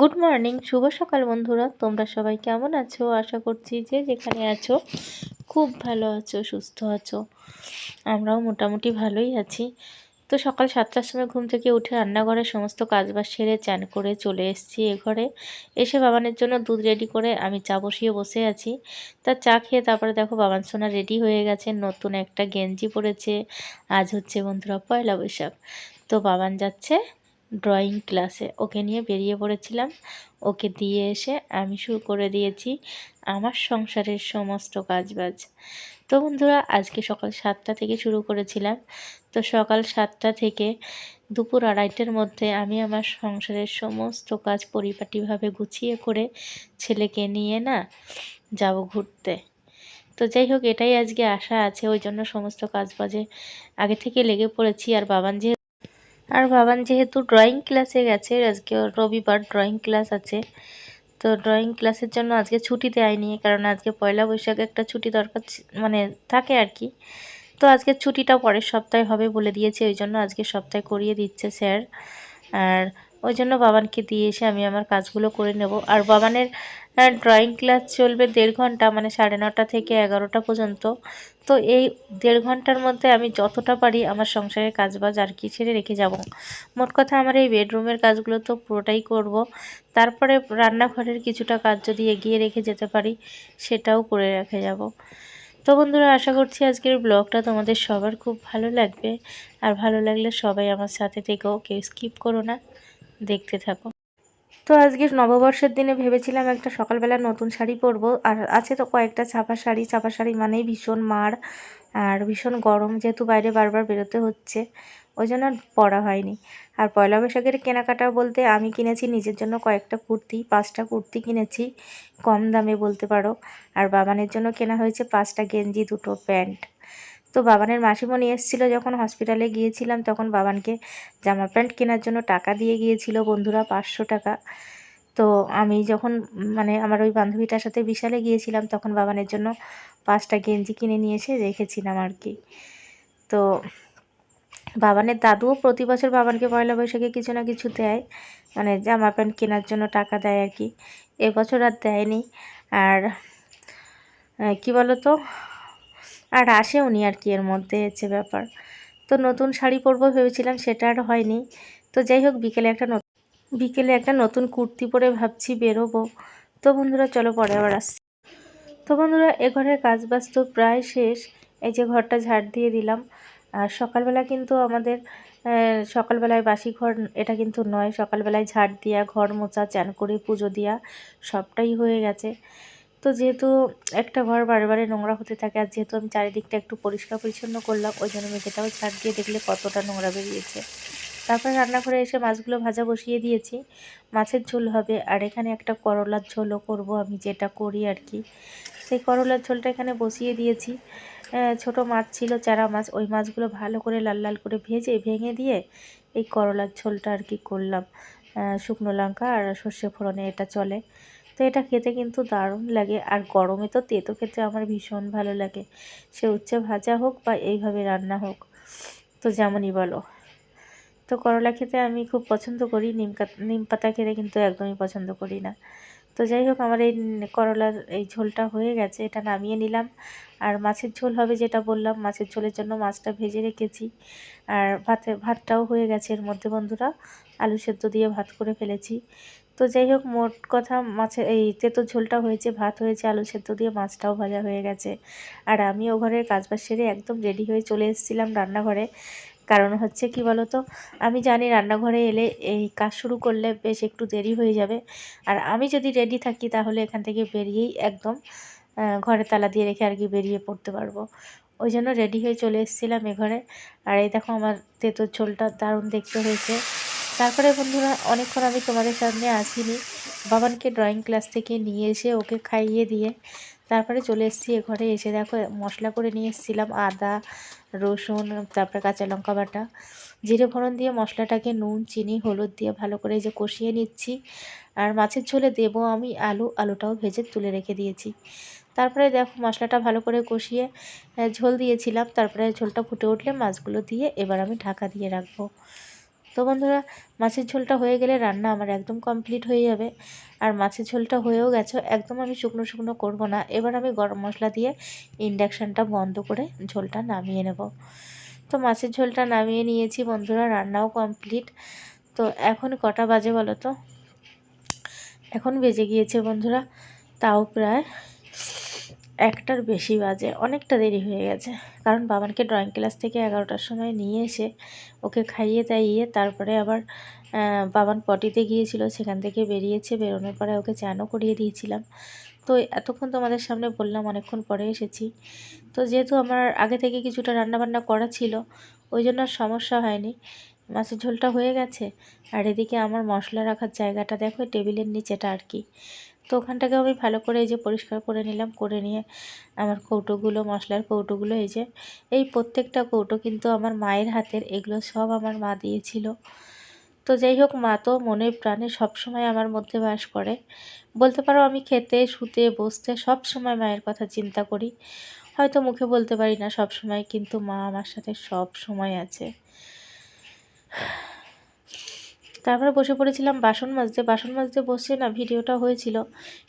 Good morning শুভ সকাল বন্ধুরা। তোমরা সবাই কেমন আছো? আশা করছি যে যেখানে আছো, খুব ভালো আছো, সুস্থ আছো। আমরাও মোটামুটি ভালোই আছি। তো সকাল সাতটার সময় ঘুম থেকে উঠে রান্নাঘরের সমস্ত কাজবাজ সেরে চান করে চলে এসেছি এ ঘরে। এসে বাবানের জন্য দুধ রেডি করে আমি চা বসিয়ে বসে আছি। তা চা খেয়ে তারপরে দেখো বাবান সোনা রেডি হয়ে গেছে। নতুন একটা গেঞ্জি পরেছে। আজ হচ্ছে বন্ধুরা পয়লা বৈশাখ। তো বাবান যাচ্ছে ড্রয়িং ক্লাসে। ওকে নিয়ে বেরিয়ে পড়েছিলাম। ওকে দিয়ে এসে আমি শুরু করে দিয়েছি আমার সংসারের সমস্ত কাজবাজ। তো বন্ধুরা, আজকে সকাল সাতটা থেকে শুরু করেছিলাম। তো সকাল সাতটা থেকে দুপুর আড়াইটের মধ্যে আমি আমার সংসারের সমস্ত কাজ পরিপাটিভাবে গুছিয়ে করে ছেলেকে নিয়ে না যাব ঘুরতে। তো যাই হোক, এটাই আজকে আশা আছে। ওই জন্য সমস্ত কাজ বাজে আগে থেকে লেগে পড়েছি। আর বাবান যে আর বাবান যেহেতু ড্রয়িং ক্লাসে গেছে, আজকে রবিবার ড্রয়িং ক্লাস আছে, তো ড্রয়িং ক্লাসের জন্য আজকে ছুটি দেয়নি, কারণ আজকে পয়লা বৈশাখে একটা ছুটি দরকার মানে থাকে আর কি। তো আজকে ছুটিটা পরের সপ্তাহে হবে বলে দিয়েছে, ওই জন্য আজকে সপ্তাহে করিয়ে দিচ্ছে স্যার। আর ওই জন্য বাবানকে দিয়ে এসে আমি আমার কাজগুলো করে নেব। আর বাবানের ড্রয়িং ক্লাস চলবে দেড় ঘণ্টা মানে সাড়ে নটা থেকে এগারোটা পর্যন্ত। তো এই দেড় ঘণ্টার মধ্যে আমি যতটা পারি আমার সংসারের কাজবাজ আর কি ছেড়ে রেখে যাব। মোট কথা আমার এই বেডরুমের কাজগুলো তো পুরোটাই করব। তারপরে রান্নাঘরের কিছুটা কাজ যদি এগিয়ে রেখে যেতে পারি, সেটাও করে রেখে যাব। তো বন্ধুরা, আশা করছি আজকের ব্লগটা তোমাদের সবার খুব ভালো লাগবে। আর ভালো লাগলে সবাই আমার সাথে থেকেও কেউ স্কিপ করো না। দেখতে থাকো। তো আজকে নববর্ষের দিনে ভেবেছিলাম একটা সকালবেলা নতুন শাড়ি পরবো, আর আছে তো কয়েকটা ছাপা শাড়ি। ছাপা শাড়ি মানেই ভীষণ মার, আর ভীষণ গরম, যেহেতু বাইরে বারবার বেরোতে হচ্ছে, ওই জন্য পরা হয়নি। আর পয়লা বৈশাখের কেনাকাটা বলতে আমি কিনেছি নিজের জন্য কয়েকটা কুর্তি, পাঁচটা কুর্তি কিনেছি, কম দামে বলতে পারো। আর বাবানের জন্য কেনা হয়েছে পাঁচটা গেঞ্জি, দুটো প্যান্ট। তো বাবানের মাসিমণি এসেছিল যখন হসপিটালে গিয়েছিলাম, তখন বাবানকে জামা প্যান্ট কেনার জন্য টাকা দিয়ে গিয়েছিল, বন্ধুরা পাঁচশো টাকা। তো আমি যখন মানে আমার ওই বান্ধবীটার সাথে বিশালে গিয়েছিলাম, তখন বাবানের জন্য পাঁচটা গেঞ্জি কিনে নিয়ে এসে রেখেছিলাম আর কি। তো বাবানের দাদুও প্রতি বছর বাবানকে পয়লা বৈশাখে কিছু না কিছু দেয় মানে জামা প্যান্ট কেনার জন্য টাকা দেয় আর কি। এবছর আর দেয়নি। আর কি বলো তো আর আসে উনি আর কি এর মধ্যে হচ্ছে ব্যাপার। তো নতুন শাড়ি পরবো ভেবেছিলাম, সেটা আর হয়নি। তো যাই হোক, বিকেলে একটা বিকেলে একটা নতুন কুর্তি পরে ভাবছি বেরোবো। তো বন্ধুরা, চলো পরে আবার আসছি। তো বন্ধুরা, এ ঘরের কাজ বাজ তো প্রায় শেষ। এই যে ঘরটা ঝাড় দিয়ে দিলাম। আর সকালবেলা কিন্তু আমাদের সকালবেলায় বাসি ঘর, এটা কিন্তু নয়। সকালবেলায় ঝাড় দিয়া, ঘর মোচা চান করে পুজো দিয়া, সবটাই হয়ে গেছে। তো যেহেতু একটা ঘর বারে নোংরা হতে থাকে আর যেহেতু আমি চারিদিকটা একটু পরিষ্কার পরিচ্ছন্ন করলাম, ওই জন্য মেঝেটাও ঝাড় দিয়ে দেখলে কতটা নোংরা বেরিয়েছে। তারপরে রান্নাঘরে এসে মাছগুলো ভাজা বসিয়ে দিয়েছি। মাছের ঝোল হবে আর এখানে একটা করলার ঝোলও করব আমি যেটা করি আর কি। সেই করলার ঝোলটা এখানে বসিয়ে দিয়েছি। ছোট মাছ ছিল, চারা মাছ, ওই মাছগুলো ভালো করে লাল লাল করে ভেজে, ভেঙে দিয়ে এই করলার ঝোলটা আর কি করলাম। শুকনো লঙ্কা আর সর্ষে ফোড়নে এটা চলে। তো এটা খেতে কিন্তু দারুণ লাগে। আর গরমে তো তেতো খেতে আমার ভীষণ ভালো লাগে। সে উচ্ছে ভাজা হোক বা এইভাবে রান্না হোক, তো যেমনই বলো। তো করলা খেতে আমি খুব পছন্দ করি, নিম নিম পাতা খেতে কিন্তু একদমই পছন্দ করি না। তো যাই হোক, আমার এই করলার এই ঝোলটা হয়ে গেছে, এটা নামিয়ে নিলাম। আর মাছের ঝোল হবে যেটা বললাম, মাছের ঝোলের জন্য মাছটা ভেজে রেখেছি। আর ভাতে, ভাতটাও হয়ে গেছে এর মধ্যে বন্ধুরা। আলু সেদ্ধ দিয়ে ভাত করে ফেলেছি। তো যাই হোক, মোট কথা মাছের এই তেতো ঝোলটা হয়েছে, ভাত হয়েছে, আলু সেদ্ধ দিয়ে মাছটাও ভাজা হয়ে গেছে। আর আমি ও ঘরের কাজবাজ সেরে একদম রেডি হয়ে চলে এসেছিলাম রান্নাঘরে। কারণ হচ্ছে কি বলতো, আমি জানি রান্নাঘরে এলে এই কাজ শুরু করলে বেশ একটু দেরি হয়ে যাবে। আর আমি যদি রেডি থাকি, তাহলে এখান থেকে বেরিয়েই একদম ঘরে তালা দিয়ে রেখে আর কি বেরিয়ে পড়তে পারব। ওই জন্য রেডি হয়ে চলে এসেছিলাম এ ঘরে। আর এই দেখো, আমার তেঁতোর ঝোলটা দারুণ দেখতে হয়েছে। তারপরে বন্ধুরা, অনেকক্ষণ আমি তোমাদের সামনে আসিনি। বাবানকে ড্রয়িং ক্লাস থেকে নিয়ে এসে ওকে খাইয়ে দিয়ে তারপরে চলে এসেছি এ ঘরে। এসে দেখো, মশলা করে নিয়ে এসেছিলাম, আদা, রসুন, তারপরে কাঁচা লঙ্কা বাটা। জিরে ফোড়ন দিয়ে মশলাটাকে, নুন, চিনি, হলুদ দিয়ে ভালো করে যে কষিয়ে নিচ্ছি। আর মাছের ঝোলে দেব আমি আলু, আলুটাও ভেজে তুলে রেখে দিয়েছি। তারপরে দেখো, মশলাটা ভালো করে কষিয়ে ঝোল দিয়েছিলাম। তারপরে ঝোলটা ফুটে উঠলে মাছগুলো দিয়ে এবার আমি ঢাকা দিয়ে রাখব। তো বন্ধুরা, মাছের ঝোলটা হয়ে গেলে রান্না আমার একদম কমপ্লিট হয়ে যাবে। আর মাছের ঝোলটা হয়েও গেছে, একদম আমি শুকনো শুকনো করব না। এবার আমি গরম মশলা দিয়ে ইন্ডাকশানটা বন্ধ করে ঝোলটা নামিয়ে নেব। তো মাছের ঝোলটা নামিয়ে নিয়েছি বন্ধুরা, রান্নাও কমপ্লিট তো এখন কটা বাজে বলো তো? এখন বেজে গিয়েছে বন্ধুরা, তাও প্রায় একটার বেশি বাজে, অনেকটা দেরি হয়ে গেছে। কারণ বাবানকে ড্রয়িং ক্লাস থেকে এগারোটার সময় নিয়ে এসে ওকে খাইয়ে দাইয়ে তারপরে আবার বাবান পটিতে গিয়েছিল, সেখান থেকে বেরিয়েছে, বেরোনোর পরে ওকে চানও করিয়ে দিয়েছিলাম। তো এতক্ষণ তোমাদের সামনে বললাম, অনেকক্ষণ পরে এসেছি। তো যেহেতু আমার আগে থেকে কিছুটা রান্নাবান্না করা ছিল, ওই জন্য আর সমস্যা হয়নি। মাছের ঝোলটা হয়ে গেছে, আর এদিকে আমার মশলা রাখার জায়গাটা দেখো টেবিলের নিচেটা আর কি। তো ওখানটাকে আমি ভালো করে এই যে পরিষ্কার করে নিলাম, করে নিয়ে আমার কৌটোগুলো, মশলার কৌটোগুলো, এই যে এই প্রত্যেকটা কৌটো কিন্তু আমার মায়ের হাতের, এগুলো সব আমার মা দিয়েছিল। তো যাই হোক, মা তো মনে প্রাণে সবসময় আমার মধ্যে বাস করে। বলতে পারো আমি খেতে, শুতে, বসতে সব সময় মায়ের কথা চিন্তা করি। হয়তো মুখে বলতে পারি না সব সময় কিন্তু মা আমার সাথে সব সময় আছে। তারপরে বসে পড়েছিলাম বাসন মাজতে। বাসন মাজতে বসে না ভিডিওটা হয়েছিল।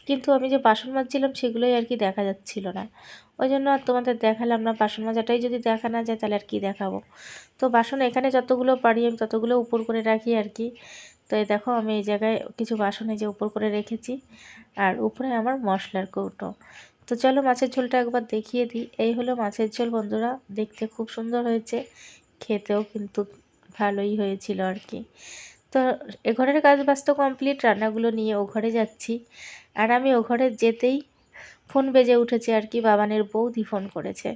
কিন্তু আমি যে বাসন মাজছিলাম সেগুলোই আর কি দেখা যাচ্ছিল না। ওই জন্য আর তোমাদের দেখালাম না। বাসন মাজাটাই যদি দেখা না যায় তাহলে আর কি দেখাবো? তো বাসন এখানে যতগুলো পারি আমি ততগুলো উপর করে রাখি আর কি। তো এই দেখো আমি এই জায়গায় কিছু বাসনে যে উপর করে রেখেছি। আর উপরে আমার মশলার কৌটো। তো চলো মাছের ঝোলটা একবার দেখিয়ে দিই। এই হলো মাছের ঝোল বন্ধুরা। দেখতে খুব সুন্দর হয়েছে। খেতেও কিন্তু ভালোই হয়েছিল আর কি। তো এ ঘরের কাজ বাজ তো কমপ্লিট রান্নাগুলো নিয়ে ও ঘরে যাচ্ছি। আর আমি ও ঘরে যেতেই ফোন বেজে উঠেছে আর কি, বাবানের বৌদি ফোন করেছে।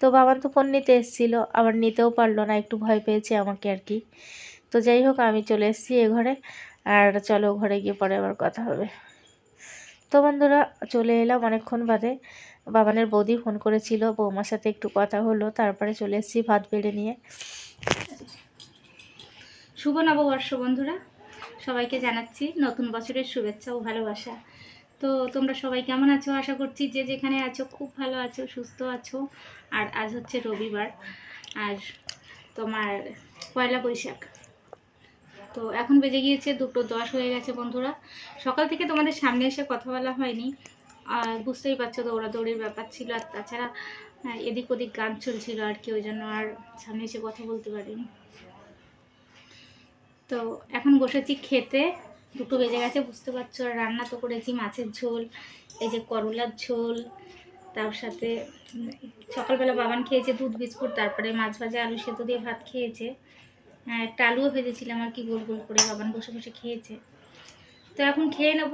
তো বাবান তো ফোন নিতে এসেছিল, আবার নিতেও পারল না, একটু ভয় পেয়েছে আমাকে আর কি। তো যাই হোক, আমি চলে এসেছি এ ঘরে, আর চলো ঘরে গিয়ে পরে আবার কথা হবে। তো বন্ধুরা, চলে এলাম অনেকক্ষণ বাদে। বাবানের বৌদি ফোন করেছিল, বৌমার সাথে একটু কথা হলো, তারপরে চলে এসেছি ভাত বেড়ে নিয়ে। শুভ নববর্ষ বন্ধুরা। সবাইকে জানাচ্ছি নতুন বছরের শুভেচ্ছা ও ভালোবাসা। তো তোমরা সবাই কেমন আছো? আশা করছি যে যেখানে আছো, খুব ভালো আছো, সুস্থ আছো। আর আজ হচ্ছে রবিবার। আর তোমার পয়লা বৈশাখ। তো এখন বেজে গিয়েছে, দুটো দশ হয়ে গেছে বন্ধুরা। সকাল থেকে তোমাদের সামনে এসে কথা বলা হয়নি। আর বুঝতেই পারছ দৌড়াদৌড়ির ব্যাপার ছিল, আর তাছাড়া এদিক ওদিক গান চলছিল আর কি, ওই জন্য আর সামনে এসে কথা বলতে পারিনি। তো এখন বসেছি খেতে, দুটো বেজে গেছে, বুঝতে পারছ রান্না তো করেছি, মাছের ঝোল, এই যে করলার ঝোল, তার সাথে সকালবেলা বাবান খেয়েছে দুধ, বিস্কুট, তারপরে মাছ ভাজা, আলু সেদ্ধ দিয়ে ভাত খেয়েছে। হ্যাঁ একটা আলুও ভেজেছিলাম আর কি গোল গোল করে বাবান বসে বসে খেয়েছে। তো এখন খেয়ে নেব,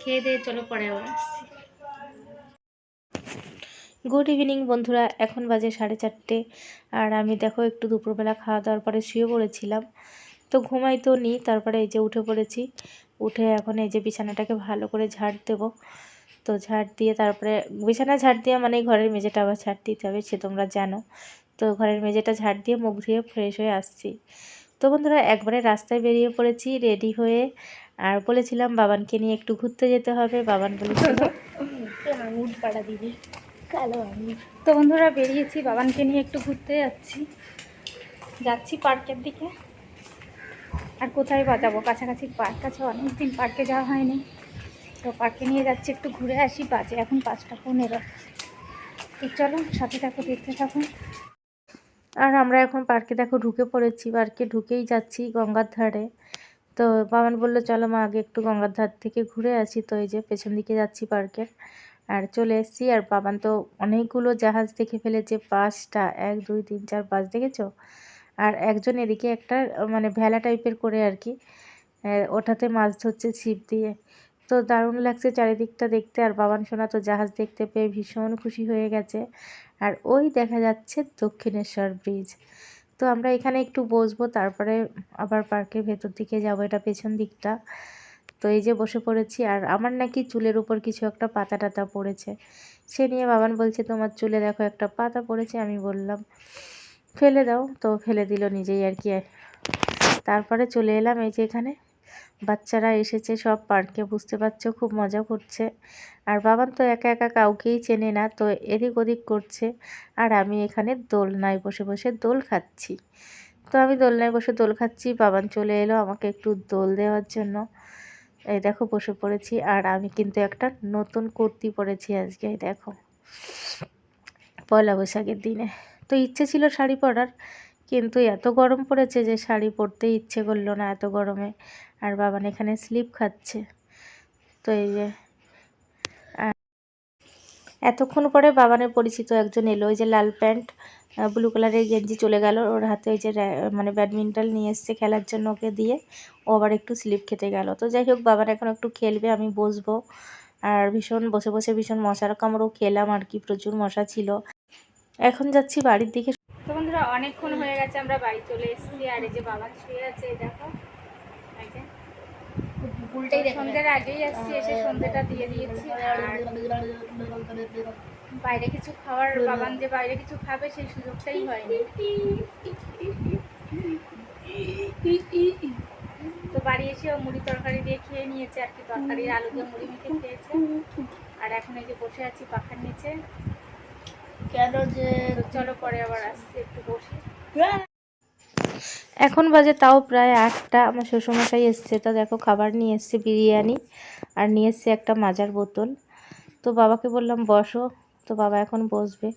খেয়ে দিয়ে চলো পরে আবার আসছি। গুড ইভিনিং বন্ধুরা, এখন বাজে সাড়ে চারটে, আর আমি দেখো একটু দুপুরবেলা খাওয়া দাওয়ার পরে শুয়ে পড়েছিলাম। তো ঘুমাই তো নিই তারপরে এই যে উঠে পড়েছি। উঠে এখন এই যে বিছানাটাকে ভালো করে ঝাড় দেবো। তো ঝাড় দিয়ে তারপরে বিছানা ঝাড় দেওয়া মানে ঘরের মেঝেটা আবার ঝাড় দিতে হবে সে তোমরা জানো। তো ঘরের মেঝেটা ঝাড় দিয়ে মুখ ধুয়ে ফ্রেশ হয়ে আসছি। তো বন্ধুরা একবারে রাস্তায় বেরিয়ে পড়েছি রেডি হয়ে। আর বলেছিলাম বাবানকে নিয়ে একটু ঘুরতে যেতে হবে বাবান বলেছিল পাড়া দিদি কালো আমি তো বন্ধুরা বেরিয়েছি বাবানকে নিয়ে একটু ঘুরতে যাচ্ছি। যাচ্ছি পার্কের দিকে। আর কোথায় বাজাবো কাছাকাছি পার্ক আছে অনেক দিন পার্কে যাওয়া হয়নি। তো পার্কে নিয়ে যাচ্ছি, একটু ঘুরে আসি, বাজে, এখন পাঁচটা পনেরো। তো চলো, সাথে থাকো, দেখতে থাকুন আর আমরা এখন পার্কে দেখো ঢুকে পড়েছি পার্কে ঢুকেই যাচ্ছি গঙ্গার ধারে। তো বাবান বলল, চলো মা, আগে একটু গঙ্গার ধার থেকে ঘুরে আসি। তো এই যে পেছন দিকে যাচ্ছি পার্কের আর চলে এসেছি, আর বাবান তো অনেকগুলো জাহাজ দেখে ফেলেছে, পাঁচটা, এক, দুই, তিন, চার, পাঁচ, দেখেছ? আর একজন এদিকে একটা মানে ভেলা টাইপের করে আর কি ওঠাতে মাছ ধরছে ছিপ দিয়ে। তো দারুণ লাগছে চারিদিকটা দেখতে, আর বাবান সোনা তো জাহাজ দেখতে পেয়ে ভীষণ খুশি হয়ে গেছে। আর ওই দেখা যাচ্ছে দক্ষিণেশ্বর ব্রিজ তো আমরা এখানে একটু বসবো, তারপরে আবার পার্কের ভেতর দিকে যাব, এটা পেছন দিকটা। তো এই যে বসে পড়েছি, আর আমার নাকি চুলের উপর কিছু একটা পাতা টাতা পড়েছে। সে নিয়ে বাবান বলছে, তোমার চুলে দেখো একটা পাতা পড়েছে, আমি বললাম। ফেলে দাও। তো ফেলে দিল নিজেই আর কি। তারপরে চলে এলাম এই যে এখানে। বাচ্চারা এসেছে সব পার্কে, বুঝতে পারছ? খুব মজা করছে। আর বাবান তো একা একা কাউকেই চেনে না, তো এদিক ওদিক করছে। আর আমি এখানে দোলনায় বসে বসে দোল খাচ্ছি। তো আমি দোলনায় বসে দোল খাচ্ছি। বাবান চলে এলো আমাকে একটু দোল দেওয়ার জন্য। এই দেখো বসে পড়েছি। আর আমি কিন্তু একটা নতুন কুর্তি পরেছি আজকে দেখো। পয়লা বৈশাখের দিনে। তো ইচ্ছে ছিল শাড়ি পরার, কিন্তু এত গরম পড়েছে যে শাড়ি পরতে ইচ্ছে করল না এত গরমে। আর বাবান এখানে স্লিপ খাচ্ছে। তো এই যে এতক্ষণ পরে বাবানের পরিচিত একজন এলো ওই যে লাল প্যান্ট ব্লু কালারের গেঞ্জি চলে গেল। ওর হাতে ওই যে মানে ব্যাডমিন্টন নিয়ে এসছে খেলার জন্য ওকে দিয়ে। ও আবার একটু স্লিপ খেতে গেল। তো যাই হোক বাবার এখন একটু খেলবে, আমি বসবো। আর ভীষণ, বসে বসে ভীষণ মশার কামড়ও খেলাম আর কি, প্রচুর মশা ছিল। এখন যাচ্ছি বাড়ির দিকে। তো বন্ধুরা অনেকক্ষণ হয়ে গেছে আমরা বাড়ি চলে এসেছি। আর এই যে বাবা শুয়ে আছে দেখো। সন্ধ্যের আগেই আসছি এসে সন্ধ্যেটা দিয়ে দিয়েছি। বাইরে কিছু খাওয়ার বাবান যে বাইরে কিছু খাবে সেই সুযোগটাই হয়নি। তো বাড়ি এসেও মুড়ি তরকারি দিয়ে খেয়ে নিয়েছে আর কি তরকারি আলু দিয়ে মুড়ি মেখে খেয়েছে। আর এখন এই যে বসে আছি পাখার নিচে। কেন যে চলো পরে আবার আসছি একটু বসে। এখন বাজে তাও প্রায় আটটা আমার শ্বশুরমশাই এসছে তো দেখো খাবার নিয়ে এসছে বিরিয়ানি আর নিয়ে এসছে একটা মাজার বোতল। তো বাবাকে বললাম বসো। তো বাবা এখন বসবে।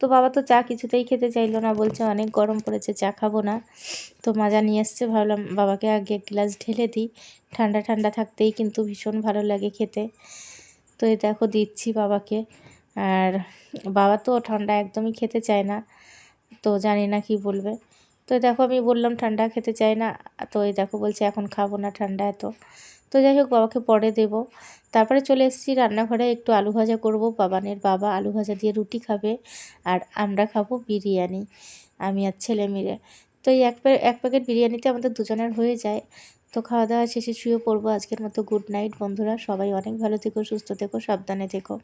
তো বাবা তো চা কিছুতেই খেতে চাইলো না বলছে অনেক গরম পড়েছে চা খাব না। তো মাজা নিয়ে এসছে ভাবলাম বাবাকে আগে এক গ্লাস ঢেলে দিই। ঠান্ডা ঠান্ডা থাকতেই কিন্তু ভীষণ ভালো লাগে খেতে। তো এই দেখো দিচ্ছি বাবাকে। আর বাবা তো ঠান্ডা একদমই খেতে চায় না, তো জানি না কি বলবে। তো দেখো আমি বললাম ঠান্ডা খেতে চাই না, তো এই দেখো বলছে এখন খাব না ঠান্ডা এত। তো যাই হোক বাবাকে পরে দেব। তারপরে চলে এসেছি রান্নাঘরে একটু আলু ভাজা করব। বাবানের বাবা আলু ভাজা দিয়ে রুটি খাবে আর আমরা খাব বিরিয়ানি, আমি আর ছেলে মিলে। তো এই এক এক প্যাকেট বিরিয়ানিতে আমাদের দুজনের হয়ে যায়। তো খাওয়া দাওয়া শেষে শুয়ে পড়ব। আজকের মতো গুড নাইট বন্ধুরা, সবাই অনেক ভালো থেকো, সুস্থ থেকো, সাবধানে থেকো।